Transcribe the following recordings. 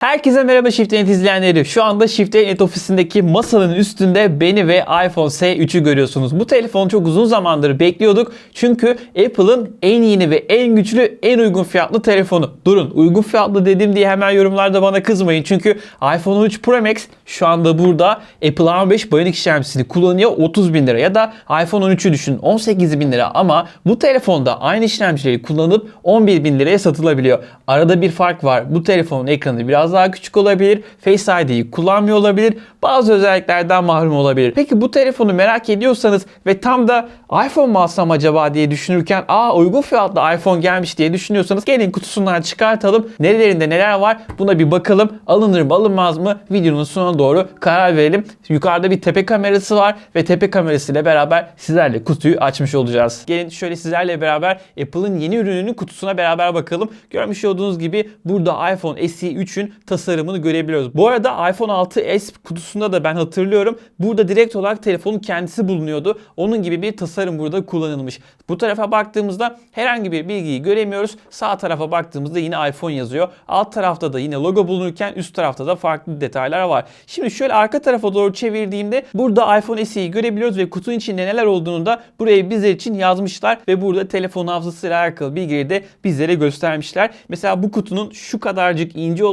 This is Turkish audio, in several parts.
Herkese merhaba Shift.net izleyenleri. Şu anda Shift.net ofisindeki masanın üstünde beni ve iPhone S3'ü görüyorsunuz. Bu telefonu çok uzun zamandır bekliyorduk. Çünkü Apple'ın en yeni ve en güçlü, en uygun fiyatlı telefonu. Durun uygun fiyatlı dedim diye hemen yorumlarda bana kızmayın. Çünkü iPhone 13 Pro Max şu anda burada Apple A15 Bionic işlemcisini kullanıyor 30 bin lira ya da iPhone 13'ü düşünün 18 bin lira ama bu telefonda aynı işlemcileri kullanıp 11 bin liraya satılabiliyor. Arada bir fark var. Bu telefonun ekranı biraz daha küçük olabilir. Face ID'yi kullanmıyor olabilir. Bazı özelliklerden mahrum olabilir. Peki bu telefonu merak ediyorsanız ve tam da iPhone mu alsam acaba diye düşünürken aa uygun fiyatlı iPhone gelmiş diye düşünüyorsanız gelin kutusundan çıkartalım. Nerelerinde neler var buna bir bakalım. Alınır mı alınmaz mı videonun sonuna doğru karar verelim. Yukarıda bir tepe kamerası var ve tepe kamerasıyla beraber sizlerle kutuyu açmış olacağız. Gelin şöyle sizlerle beraber Apple'ın yeni ürününün kutusuna beraber bakalım. Görmüş olduğunuz gibi burada iPhone SE 3'ün tasarımını görebiliyoruz. Bu arada iPhone 6s kutusunda da ben hatırlıyorum. Burada direkt olarak telefonun kendisi bulunuyordu. Onun gibi bir tasarım burada kullanılmış. Bu tarafa baktığımızda herhangi bir bilgiyi göremiyoruz. Sağ tarafa baktığımızda yine iPhone yazıyor. Alt tarafta da yine logo bulunurken üst tarafta da farklı detaylar var. Şimdi şöyle arka tarafa doğru çevirdiğimde burada iPhone SE'yi görebiliyoruz ve kutunun içinde neler olduğunu da buraya bizler için yazmışlar ve burada telefon hafızasıyla alakalı bilgileri de bizlere göstermişler. Mesela bu kutunun şu kadarcık ince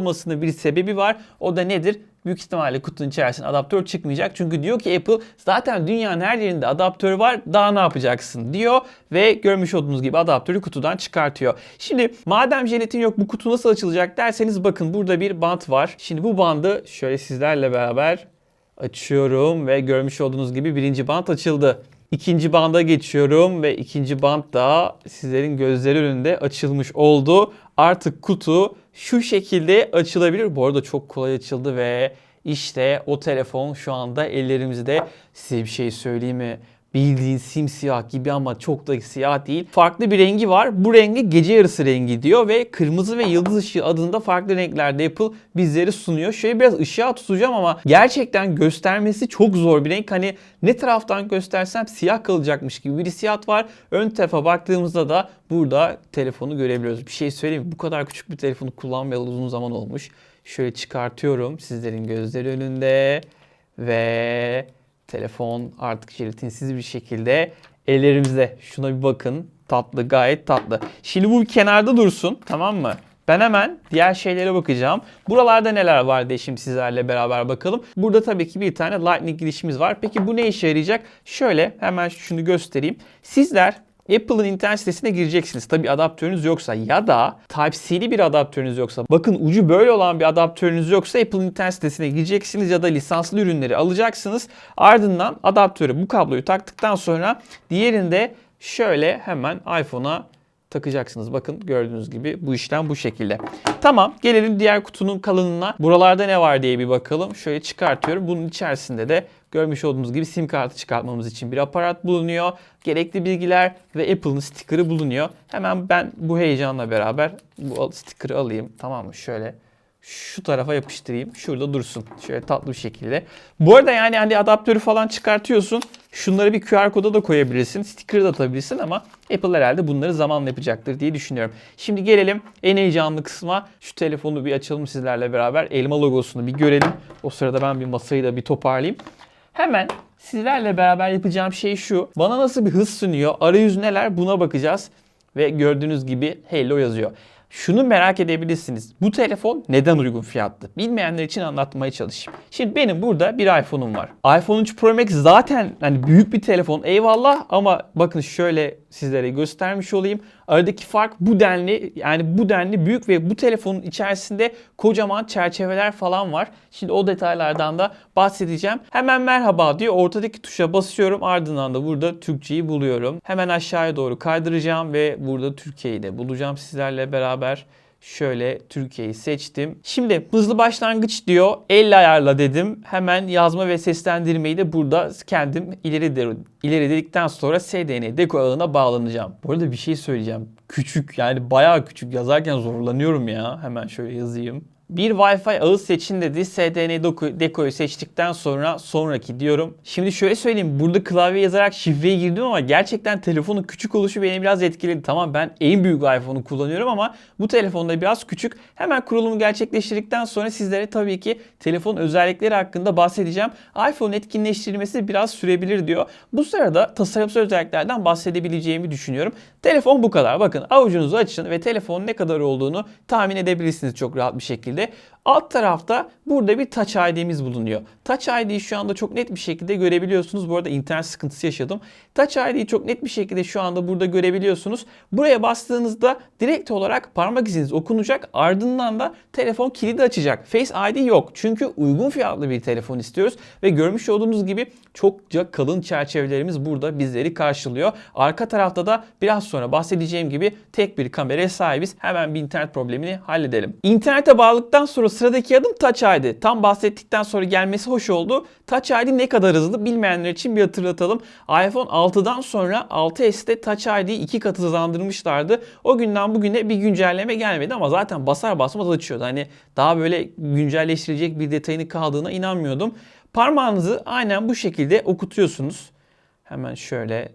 bir sebebi var. O da nedir? büyük ihtimalle kutunun içerisinde adaptör çıkmayacak. Çünkü diyor ki Apple zaten dünyanın her yerinde adaptör var daha ne yapacaksın diyor ve görmüş olduğunuz gibi adaptörü kutudan çıkartıyor. Şimdi madem jelatin yok bu kutu nasıl açılacak derseniz bakın burada bir bant var. Şimdi bu bandı şöyle sizlerle beraber açıyorum ve görmüş olduğunuz gibi birinci bant açıldı. İkinci banda geçiyorum ve ikinci bant da sizlerin gözleri önünde açılmış oldu. Artık kutu şu şekilde açılabilir. Bu arada çok kolay açıldı ve işte o telefon şu anda ellerimizde. Size bir şey söyleyeyim mi? Bildiğin simsiyah gibi ama çok da siyah değil. Farklı bir rengi var. Bu rengi gece yarısı rengi diyor ve kırmızı ve yıldız ışığı adında farklı renklerde Apple bizlere sunuyor. Şöyle biraz ışığa tutacağım ama gerçekten göstermesi çok zor bir renk. Hani ne taraftan göstersem siyah kalacakmış gibi bir hissiyat var. Ön tarafa baktığımızda da burada telefonu görebiliyoruz. Bir şey söyleyeyim mi? Bu kadar küçük bir telefonu kullanmayalı uzun zaman olmuş. Şöyle çıkartıyorum sizlerin gözleri önünde ve telefon artık jelatinsiz bir şekilde ellerimizde. Şuna bir bakın. Tatlı gayet tatlı. Şimdi bu bir kenarda dursun tamam mı? Ben hemen diğer şeylere bakacağım. Buralarda neler var diye şimdi sizlerle beraber bakalım. Burada tabii ki bir tane Lightning girişimiz var. Peki bu ne işe yarayacak? Şöyle hemen şunu göstereyim. Sizler Apple'ın internet sitesine gireceksiniz. Tabi adaptörünüz yoksa ya da Type-C'li bir adaptörünüz yoksa bakın ucu böyle olan bir adaptörünüz yoksa Apple'ın internet sitesine gireceksiniz ya da lisanslı ürünleri alacaksınız. Ardından adaptörü bu kabloyu taktıktan sonra diğerinde şöyle hemen iPhone'a takacaksınız. Bakın gördüğünüz gibi bu işlem bu şekilde. Tamam gelelim diğer kutunun kalınlığına. Buralarda ne var diye bir bakalım. Şöyle çıkartıyorum. Bunun içerisinde de görmüş olduğumuz gibi sim kartı çıkartmamız için bir aparat bulunuyor. Gerekli bilgiler ve Apple'ın sticker'ı bulunuyor. Hemen ben bu heyecanla beraber bu sticker'ı alayım. Tamam mı? Şöyle şu tarafa yapıştırayım. Şurada dursun. Şöyle tatlı bir şekilde. Bu arada yani hani adaptörü falan çıkartıyorsun. Şunları bir QR koda da koyabilirsin. Sticker da atabilirsin ama Apple herhalde bunları zamanla yapacaktır diye düşünüyorum. Şimdi gelelim en heyecanlı kısma. Şu telefonu bir açalım sizlerle beraber. Elma logosunu bir görelim. O sırada ben bir masayı da bir toparlayayım. Hemen sizlerle beraber yapacağım şey şu. Bana nasıl bir hız sunuyor? Arayüz neler? Buna bakacağız. Ve gördüğünüz gibi Hello yazıyor. Şunu merak edebilirsiniz. Bu telefon neden uygun fiyatlı? Bilmeyenler için anlatmaya çalışayım. Şimdi benim burada bir iPhone'um var. iPhone 3 Pro Max zaten hani büyük bir telefon eyvallah ama bakın şöyle sizlere göstermiş olayım. Aradaki fark bu denli yani bu denli büyük ve bu telefonun içerisinde kocaman çerçeveler falan var. Şimdi o detaylardan da bahsedeceğim. Hemen merhaba diyor. Ortadaki tuşa basıyorum. Ardından da burada Türkçeyi buluyorum. Hemen aşağıya doğru kaydıracağım ve burada Türkiye'yi de bulacağım sizlerle beraber. Şöyle Türkiye'yi seçtim. Şimdi hızlı başlangıç diyor. Elle ayarla dedim. Hemen yazma ve seslendirmeyi de burada kendim ileri, de, ileri dedikten sonra SDN deko ağına bağlanacağım. Bu arada bir şey söyleyeceğim. Küçük yani bayağı küçük yazarken zorlanıyorum ya. Hemen şöyle yazayım. Bir Wi-Fi ağı seçin dedi. SDN doku- dekoyu seçtikten sonra sonraki diyorum. Şimdi şöyle söyleyeyim. Burada klavye yazarak şifreyi girdim ama gerçekten telefonun küçük oluşu beni biraz etkiledi. Tamam ben en büyük iPhone'u kullanıyorum ama bu telefonda biraz küçük. Hemen kurulumu gerçekleştirdikten sonra sizlere tabii ki telefon özellikleri hakkında bahsedeceğim. iPhone etkinleştirilmesi biraz sürebilir diyor. Bu sırada tasarımsal özelliklerden bahsedebileceğimi düşünüyorum. Telefon bu kadar. Bakın avucunuzu açın ve telefonun ne kadar olduğunu tahmin edebilirsiniz çok rahat bir şekilde. şekilde Alt tarafta burada bir Touch ID'miz bulunuyor. Touch ID'yi şu anda çok net bir şekilde görebiliyorsunuz. Bu arada internet sıkıntısı yaşadım. Touch ID'yi çok net bir şekilde şu anda burada görebiliyorsunuz. Buraya bastığınızda direkt olarak parmak iziniz okunacak. Ardından da telefon kilidi açacak. Face ID yok. Çünkü uygun fiyatlı bir telefon istiyoruz. Ve görmüş olduğunuz gibi çokça kalın çerçevelerimiz burada bizleri karşılıyor. Arka tarafta da biraz sonra bahsedeceğim gibi tek bir kameraya sahibiz. Hemen bir internet problemini halledelim. İnternete bağladıktan sonra sıradaki adım Touch ID. Tam bahsettikten sonra gelmesi hoş oldu. Touch ID ne kadar hızlı bilmeyenler için bir hatırlatalım. iPhone 6'dan sonra 6S'te Touch ID'yi iki katı hızlandırmışlardı. O günden bugüne bir güncelleme gelmedi ama zaten basar basmaz açıyordu. Hani daha böyle güncelleştirilecek bir detayını kaldığına inanmıyordum. Parmağınızı aynen bu şekilde okutuyorsunuz. Hemen şöyle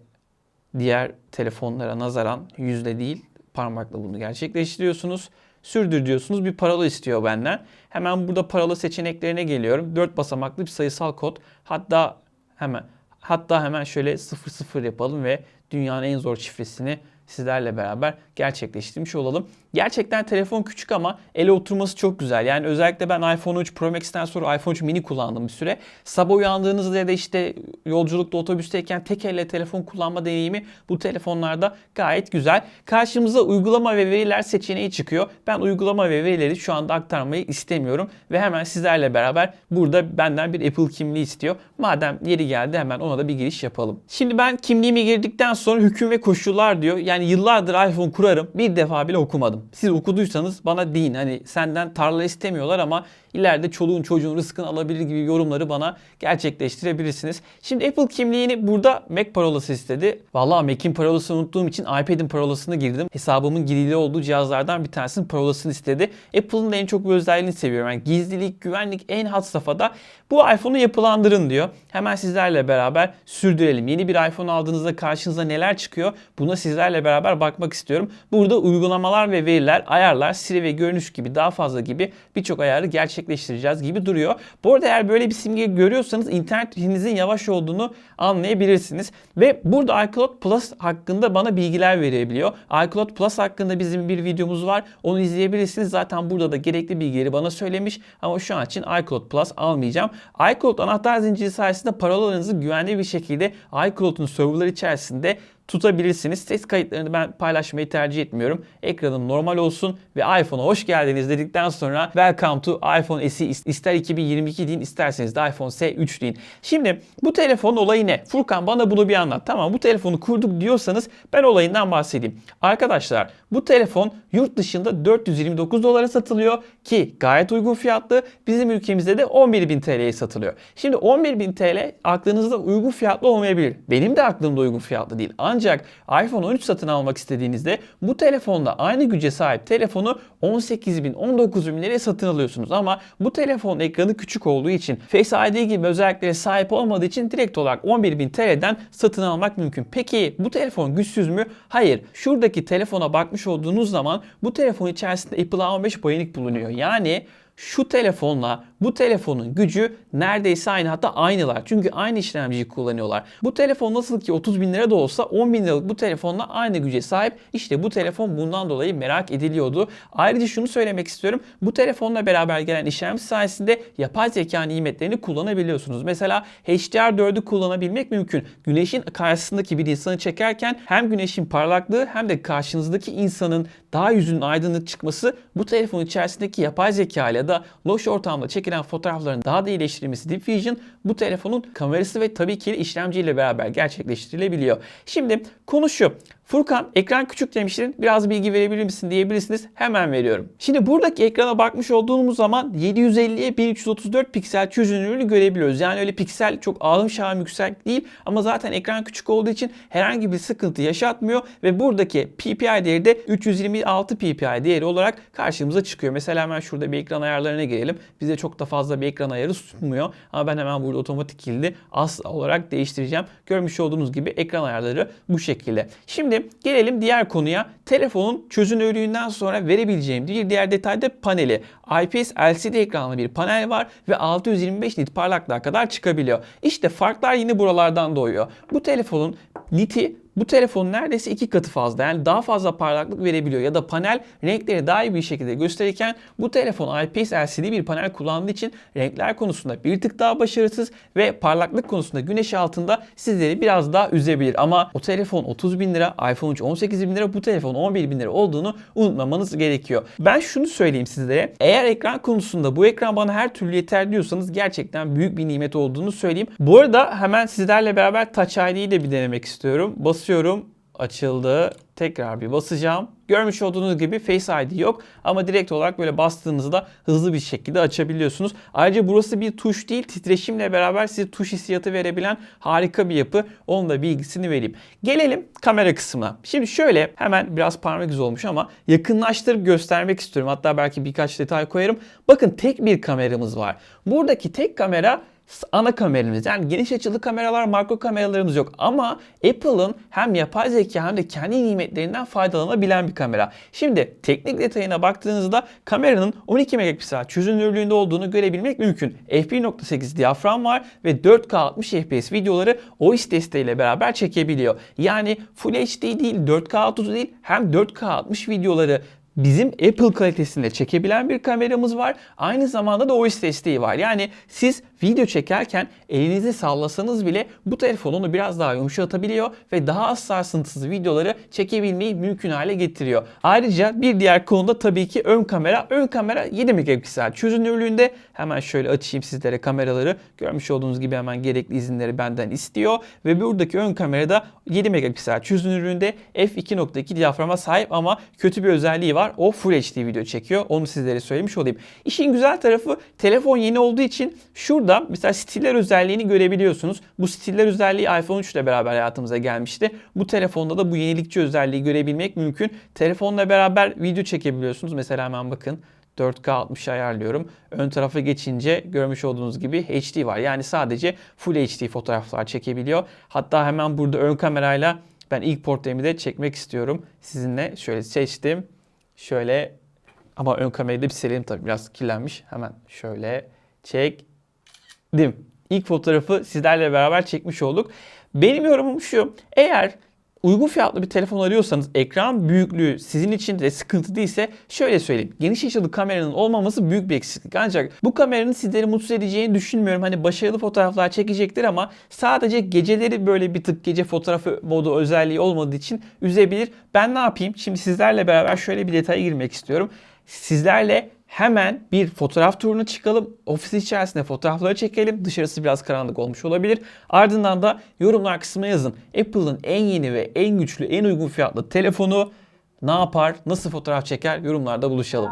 diğer telefonlara nazaran yüzde değil parmakla bunu gerçekleştiriyorsunuz. Sürdür diyorsunuz bir parola istiyor benden. Hemen burada parola seçeneklerine geliyorum. 4 basamaklı bir sayısal kod. Hatta hemen hatta hemen şöyle 00 yapalım ve dünyanın en zor şifresini sizlerle beraber gerçekleştirmiş olalım. Gerçekten telefon küçük ama ele oturması çok güzel. Yani özellikle ben iPhone 3 Pro Max'ten sonra iPhone 3 mini kullandım bir süre. Sabah uyandığınızda ya da işte yolculukta otobüsteyken tek elle telefon kullanma deneyimi bu telefonlarda gayet güzel. Karşımıza uygulama ve veriler seçeneği çıkıyor. Ben uygulama ve verileri şu anda aktarmayı istemiyorum ve hemen sizlerle beraber burada benden bir Apple kimliği istiyor. Madem yeri geldi hemen ona da bir giriş yapalım. Şimdi ben kimliğimi girdikten sonra hüküm ve koşullar diyor. Yani yıllardır iPhone kurarım bir defa bile okumadım. Siz okuduysanız bana deyin. Hani senden tarla istemiyorlar ama ileride çoluğun çocuğun rızkını alabilir gibi yorumları bana gerçekleştirebilirsiniz. Şimdi Apple kimliğini burada Mac parolası istedi. Vallahi Mac'in parolasını unuttuğum için iPad'in parolasını girdim. Hesabımın girili olduğu cihazlardan bir tanesinin parolasını istedi. Apple'ın da en çok bu özelliğini seviyorum. Yani gizlilik, güvenlik en had safhada. Bu iPhone'u yapılandırın diyor. Hemen sizlerle beraber sürdürelim. Yeni bir iPhone aldığınızda karşınıza neler çıkıyor? Buna sizlerle beraber bakmak istiyorum. Burada uygulamalar ve veriler, ayarlar, siri ve görünüş gibi daha fazla gibi birçok ayarı gerçekleştireceğiz gibi duruyor. Bu arada eğer böyle bir simge görüyorsanız internetinizin yavaş olduğunu anlayabilirsiniz. Ve burada iCloud Plus hakkında bana bilgiler verebiliyor. iCloud Plus hakkında bizim bir videomuz var. Onu izleyebilirsiniz. Zaten burada da gerekli bilgileri bana söylemiş. Ama şu an için iCloud Plus almayacağım. iCloud anahtar zinciri sayesinde parolalarınızı güvenli bir şekilde iCloud'un serverları içerisinde tutabilirsiniz. Ses kayıtlarını ben paylaşmayı tercih etmiyorum. Ekranım normal olsun ve iPhone'a hoş geldiniz dedikten sonra Welcome to iPhone SE ister 2022 deyin isterseniz de iPhone S3 deyin. Şimdi bu telefonun olayı ne? Furkan bana bunu bir anlat. Tamam bu telefonu kurduk diyorsanız ben olayından bahsedeyim. Arkadaşlar bu telefon yurt dışında 429 dolara satılıyor ki gayet uygun fiyatlı. Bizim ülkemizde de 11.000 TL'ye satılıyor. Şimdi 11.000 TL aklınızda uygun fiyatlı olmayabilir. Benim de aklımda uygun fiyatlı değil. Ancak iPhone 13 satın almak istediğinizde bu telefonda aynı güce sahip telefonu 18.000 19.000 liraya satın alıyorsunuz. Ama bu telefon ekranı küçük olduğu için Face ID gibi özelliklere sahip olmadığı için direkt olarak 11.000 TL'den satın almak mümkün. Peki bu telefon güçsüz mü? Hayır. Şuradaki telefona bakmış olduğunuz zaman bu telefon içerisinde Apple A15 Bionic bulunuyor. Yani şu telefonla bu telefonun gücü neredeyse aynı hatta aynılar. Çünkü aynı işlemciyi kullanıyorlar. Bu telefon nasıl ki 30 bin lira da olsa 10 bin liralık bu telefonla aynı güce sahip. İşte bu telefon bundan dolayı merak ediliyordu. Ayrıca şunu söylemek istiyorum. Bu telefonla beraber gelen işlemci sayesinde yapay zeka nimetlerini kullanabiliyorsunuz. Mesela HDR4'ü kullanabilmek mümkün. Güneşin karşısındaki bir insanı çekerken hem güneşin parlaklığı hem de karşınızdaki insanın daha yüzünün aydınlık çıkması bu telefon içerisindeki yapay zeka ile da loş ortamda çekilen fotoğrafların daha da iyileştirilmesi Deep Vision bu telefonun kamerası ve tabii ki işlemciyle beraber gerçekleştirilebiliyor. Şimdi konu şu. Furkan ekran küçük demiştin. Biraz bilgi verebilir misin diyebilirsiniz. Hemen veriyorum. Şimdi buradaki ekrana bakmış olduğumuz zaman 750'ye 1334 piksel çözünürlüğünü görebiliyoruz. Yani öyle piksel çok ağım şahım yüksek değil ama zaten ekran küçük olduğu için herhangi bir sıkıntı yaşatmıyor ve buradaki PPI değeri de 326 PPI değeri olarak karşımıza çıkıyor. Mesela hemen şurada bir ekran ayarlarına girelim. Bize çok da fazla bir ekran ayarı sunmuyor ama ben hemen burada otomatik kilidi as olarak değiştireceğim. Görmüş olduğunuz gibi ekran ayarları bu şekilde. Şimdi gelelim diğer konuya. Telefonun çözünürlüğünden sonra verebileceğim bir diğer detay da paneli. IPS LCD ekranlı bir panel var ve 625 nit parlaklığa kadar çıkabiliyor. İşte farklar yine buralardan doğuyor. Bu telefonun niti bu telefonun neredeyse iki katı fazla yani daha fazla parlaklık verebiliyor ya da panel renkleri daha iyi bir şekilde gösterirken bu telefon IPS LCD bir panel kullandığı için renkler konusunda bir tık daha başarısız ve parlaklık konusunda güneş altında sizleri biraz daha üzebilir. Ama o telefon 30 bin lira, iPhone 3 18 bin lira, bu telefon 11 bin lira olduğunu unutmamanız gerekiyor. Ben şunu söyleyeyim sizlere. Eğer ekran konusunda bu ekran bana her türlü yeter diyorsanız gerçekten büyük bir nimet olduğunu söyleyeyim. Bu arada hemen sizlerle beraber Touch ID'yi de bir denemek istiyorum. Basıyorum açıldı. Tekrar bir basacağım. Görmüş olduğunuz gibi Face ID yok ama direkt olarak böyle bastığınızda hızlı bir şekilde açabiliyorsunuz. Ayrıca burası bir tuş değil, titreşimle beraber size tuş hissiyatı verebilen harika bir yapı. Onun da bilgisini vereyim. Gelelim kamera kısmına. Şimdi şöyle hemen biraz parmak izi olmuş ama yakınlaştırıp göstermek istiyorum. Hatta belki birkaç detay koyarım. Bakın tek bir kameramız var. Buradaki tek kamera ana kameramız. Yani geniş açılı kameralar, makro kameralarımız yok. Ama Apple'ın hem yapay zeka hem de kendi nimetlerinden faydalanabilen bir kamera. Şimdi teknik detayına baktığınızda kameranın 12 megapiksel çözünürlüğünde olduğunu görebilmek mümkün. f1.8 diyafram var ve 4K 60 FPS videoları OIS desteğiyle beraber çekebiliyor. Yani Full HD değil, 4K 30 değil hem 4K 60 videoları bizim Apple kalitesinde çekebilen bir kameramız var. Aynı zamanda da OIS desteği var. Yani siz video çekerken elinizi sallasanız bile bu telefon onu biraz daha yumuşatabiliyor ve daha az sarsıntısız videoları çekebilmeyi mümkün hale getiriyor. Ayrıca bir diğer konuda tabii ki ön kamera. Ön kamera 7 megapiksel çözünürlüğünde. Hemen şöyle açayım sizlere kameraları. Görmüş olduğunuz gibi hemen gerekli izinleri benden istiyor. Ve buradaki ön kamerada 7 megapiksel çözünürlüğünde f2.2 diyaframa sahip ama kötü bir özelliği var. O Full HD video çekiyor. Onu sizlere söylemiş olayım. İşin güzel tarafı telefon yeni olduğu için şurada mesela stiller özelliğini görebiliyorsunuz. Bu stiller özelliği iPhone 3 ile beraber hayatımıza gelmişti. Bu telefonda da bu yenilikçi özelliği görebilmek mümkün. Telefonla beraber video çekebiliyorsunuz. Mesela hemen bakın 4K 60 ayarlıyorum. Ön tarafa geçince görmüş olduğunuz gibi HD var. Yani sadece Full HD fotoğraflar çekebiliyor. Hatta hemen burada ön kamerayla ben ilk portreimi de çekmek istiyorum. Sizinle şöyle seçtim. Şöyle ama ön kamerayı da bir silelim tabii biraz kirlenmiş. Hemen şöyle çektim. İlk fotoğrafı sizlerle beraber çekmiş olduk. Benim yorumum şu. Eğer uygun fiyatlı bir telefon arıyorsanız ekran büyüklüğü sizin için de sıkıntı değilse şöyle söyleyeyim. Geniş açılı kameranın olmaması büyük bir eksiklik. Ancak bu kameranın sizleri mutsuz edeceğini düşünmüyorum. Hani başarılı fotoğraflar çekecektir ama sadece geceleri böyle bir tık gece fotoğrafı modu özelliği olmadığı için üzebilir. Ben ne yapayım? Şimdi sizlerle beraber şöyle bir detaya girmek istiyorum. Sizlerle hemen bir fotoğraf turuna çıkalım. Ofis içerisinde fotoğrafları çekelim. Dışarısı biraz karanlık olmuş olabilir. Ardından da yorumlar kısmına yazın. Apple'ın en yeni ve en güçlü, en uygun fiyatlı telefonu ne yapar, nasıl fotoğraf çeker yorumlarda buluşalım.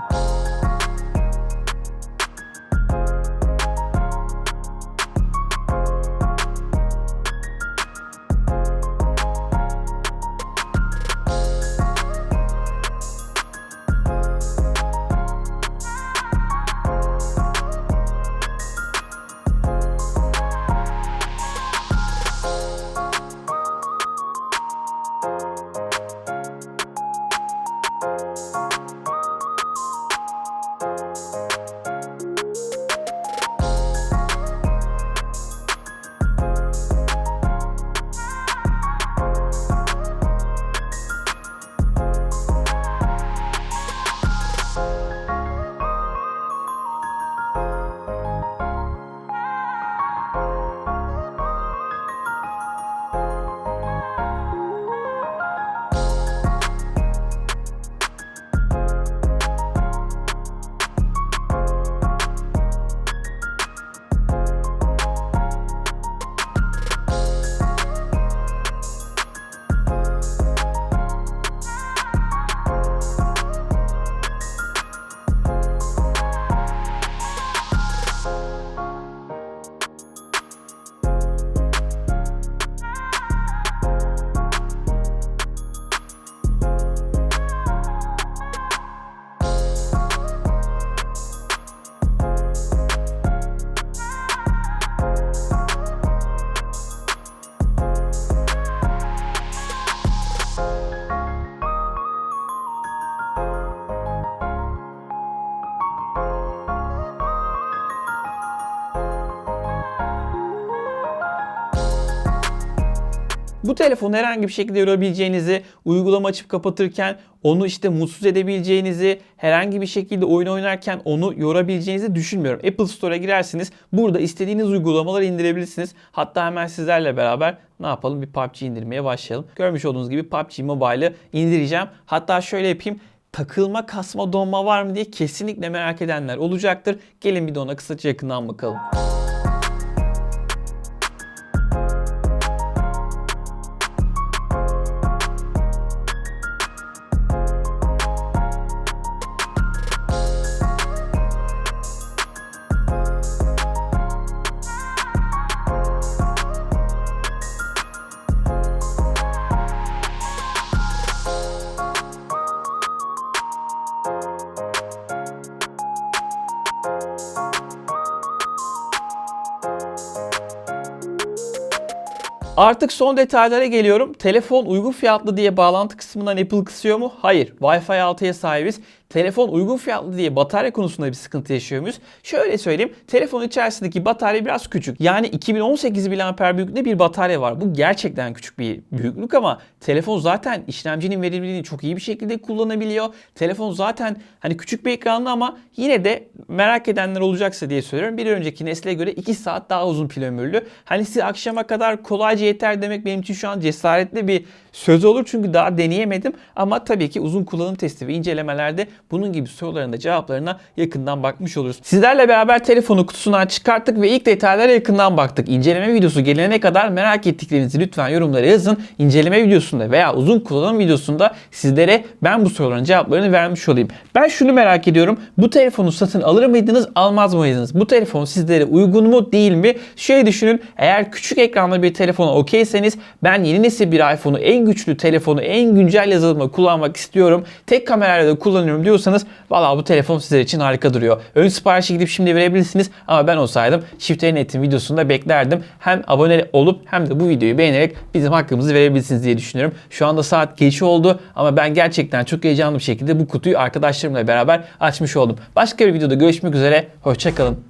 Bu telefonu herhangi bir şekilde yorabileceğinizi, uygulama açıp kapatırken onu işte mutsuz edebileceğinizi, herhangi bir şekilde oyun oynarken onu yorabileceğinizi düşünmüyorum. Apple Store'a girersiniz. Burada istediğiniz uygulamaları indirebilirsiniz. Hatta hemen sizlerle beraber ne yapalım? Bir PUBG indirmeye başlayalım. Görmüş olduğunuz gibi PUBG Mobile'ı indireceğim. Hatta şöyle yapayım. Takılma, kasma, donma var mı diye kesinlikle merak edenler olacaktır. Gelin bir de ona kısaca yakından bakalım. Artık son detaylara geliyorum. Telefon uygun fiyatlı diye bağlantı kısmından Apple kısıyor mu? Hayır. Wi-Fi 6'ya sahibiz. Telefon uygun fiyatlı diye batarya konusunda bir sıkıntı yaşıyor muyuz? Şöyle söyleyeyim. Telefonun içerisindeki batarya biraz küçük. Yani 2018 mAh büyüklüğünde bir batarya var. Bu gerçekten küçük bir büyüklük ama telefon zaten işlemcinin verimliliğini çok iyi bir şekilde kullanabiliyor. Telefon zaten hani küçük bir ekranlı ama yine de merak edenler olacaksa diye söylüyorum. Bir önceki nesle göre 2 saat daha uzun pil ömürlü. Hani size akşama kadar kolayca yeter demek benim için şu an cesaretli bir söz olur. Çünkü daha deneyemedim. Ama tabii ki uzun kullanım testi ve incelemelerde bunun gibi soruların da cevaplarına yakından bakmış oluruz. Sizlerle beraber telefonu kutusundan çıkarttık ve ilk detaylara yakından baktık. İnceleme videosu gelene kadar merak ettiklerinizi lütfen yorumlara yazın. İnceleme videosunda veya uzun kullanım videosunda sizlere ben bu soruların cevaplarını vermiş olayım. Ben şunu merak ediyorum. Bu telefonu satın alır mıydınız, almaz mıydınız? Bu telefon sizlere uygun mu, değil mi? Şöyle düşünün. Eğer küçük ekranlı bir telefona okeyseniz ben yeni nesil bir iPhone'u en güçlü telefonu, en güncel yazılımı kullanmak istiyorum. Tek kamerayla da kullanıyorum diyorsanız valla bu telefon sizler için harika duruyor. Ön siparişi gidip şimdi verebilirsiniz ama ben olsaydım Shift Net'in videosunda beklerdim. Hem abone olup hem de bu videoyu beğenerek bizim hakkımızı verebilirsiniz diye düşünüyorum. Şu anda saat geç oldu ama ben gerçekten çok heyecanlı bir şekilde bu kutuyu arkadaşlarımla beraber açmış oldum. Başka bir videoda görüşmek üzere. Hoşçakalın.